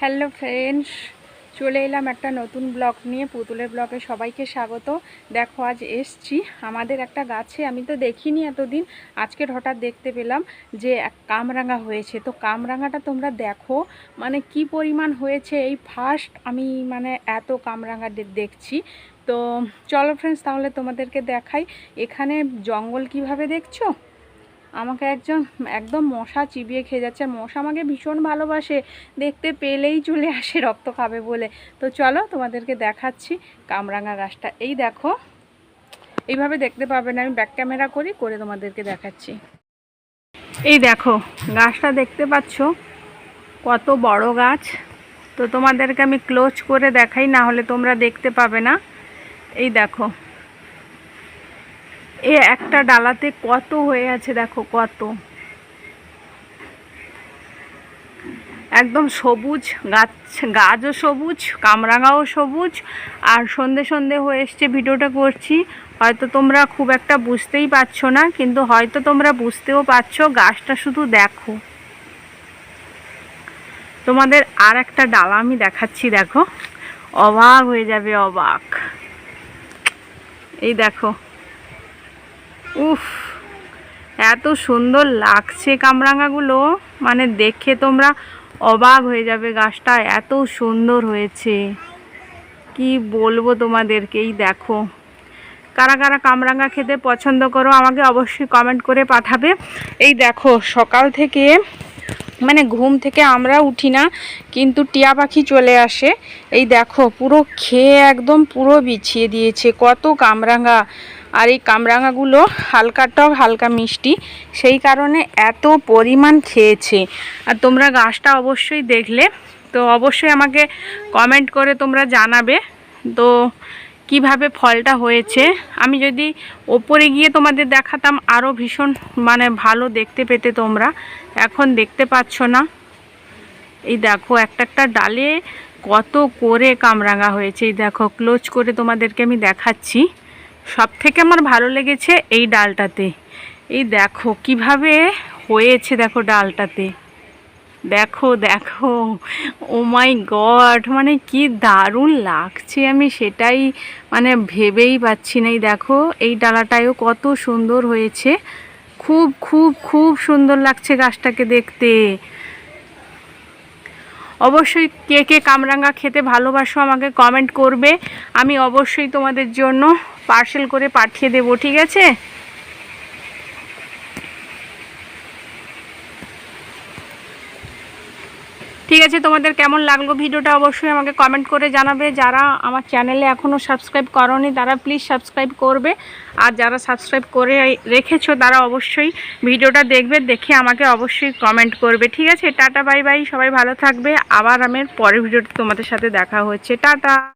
Hello friends, চলে এলাম একটা নতুন ব্লগ নিয়ে, পুতুলের ব্লগে সবাইকে স্বাগত। দেখো, আজ এসছি আমাদের একটা গাছে, আমি তো দেখিনি এতদিন। আজকের হঠাৎ দেখতে পেলাম যে কামরাঙা হয়েছে। তো কামরাঙাটা তোমরা দেখো মানে কি পরিমাণ হয়েছে এই ফার্স্ট আমি মানে এত কামরাঙা দেখছি। তো চলো ফ্রেন্ডস, তাহলে তোমাদেরকে দেখাই, এখানে জঙ্গল কীভাবে দেখছ? আমাকে একজন একদম মশা চিবিয়ে খেয়ে যাচ্ছে। আর মশা আমাকে ভীষণ ভালোবাসে। দেখতে পেলেই চলে আসে, রক্ত খাবে বলে। তো চলো তোমাদেরকে দেখাচ্ছি কামরাঙা গাছটা। এই দেখো, এইভাবে দেখতে পাবে না, আমি ব্যাক ক্যামেরা করি, করে তোমাদেরকে দেখাচ্ছি। এই দেখো, গাছটা দেখতে পাচ্ছ? কত বড় গাছ। তো তোমাদেরকে আমি ক্লোজ করে দেখাই, না হলে তোমরা দেখতে পাবে না। এই দেখো এ একটা ডালাতে কত হয়ে আছে দেখো, কত। একদম সবুজ গাছ, গাছও সবুজ, কামরাঙাও সবুজ। আর সন্ধে সন্ধে হয়ে এসছে, ভিডিওটা করছি। হয়তো তোমরা খুব একটা বুঝতেই পারছ না, কিন্তু হয়তো তোমরা বুঝতেও পারছ, গাছটা শুধু দেখো। তোমাদের আর একটা ডালা আমি দেখাচ্ছি, দেখো। অবাক হয়ে যাবে, অবাক। এই দেখো উফ, এত সুন্দর লাগছে কামরাঙাগুলো মানে দেখে তোমরা অবাক হয়ে যাবে গাছটা, এত সুন্দর হয়েছে। কি বলব তোমাদেরকেই দেখো। কারা কারা কামরাঙা খেতে পছন্দ করো, আমাকে অবশ্যই কমেন্ট করে পাঠাবে। এই দেখো, সকাল থেকে মানে ঘুম থেকে আমরা উঠি না, কিন্তু টিয়া পাখি চলে আসে। এই দেখো, পুরো খেয়ে একদম পুরো বিছিয়ে দিয়েছে, কত কামরাঙা আর এই কামরাঙাগুলো হালকা টক হালকা মিষ্টি। সেই কারণে এত পরিমাণ খেয়েছে। আর তোমরা গাছটা অবশ্যই দেখলে। তো অবশ্যই আমাকে কমেন্ট করে তোমরা জানাবে তো কীভাবে ফলটা হয়েছে। আমি যদি ওপরে গিয়ে তোমাদের দেখাতাম আরও ভীষণ মানে ভালো দেখতে পেতে তোমরা। এখন দেখতে পাচ্ছ না। এই দেখো একটা একটা ডালে কত করে কামরাঙা হয়েছে। এই দেখো ক্লোজ করে তোমাদেরকে আমি দেখাচ্ছি। সব থেকে আমার ভালো লেগেছে এই ডালটাতে। এই দেখো, কীভাবে হয়েছে দেখো ডালটাতে। দেখো দেখো ও মাই গড মানে কি দারুণ লাগছে আমি সেটাই মানে ভেবেই পাচ্ছি না। এই দেখো, এই ডালাটায়ও কত সুন্দর হয়েছে। খুব খুব খুব সুন্দর লাগছে গাছটাকে দেখতে। অবশ্যই কে কে কামরাঙ্গা খেতে ভালোবাসো আমাকে কমেন্ট করবে। আমি অবশ্যই তোমাদের জন্য পার্সেল করে পাঠিয়ে দেবো, ঠিক আছে? ঠিক আছে, তোমাদের কেমন লাগল ভিডিওটা অবশ্যই আমাকে কমেন্ট করে জানাবে। যারা আমার চ্যানেলে এখনও সাবস্ক্রাইব করনি, তারা প্লিজ সাবস্ক্রাইব করবে। আর যারা সাবস্ক্রাইব করে রেখেছো, তারা অবশ্যই ভিডিওটা দেখবে, দেখে আমাকে অবশ্যই কমেন্ট করবে। ঠিক আছে, টাটা বাই বাই সবাই ভালো থাকবে। আবার আমার পরের ভিডিওটা তোমাদের সাথে দেখা হচ্ছে। টাটা!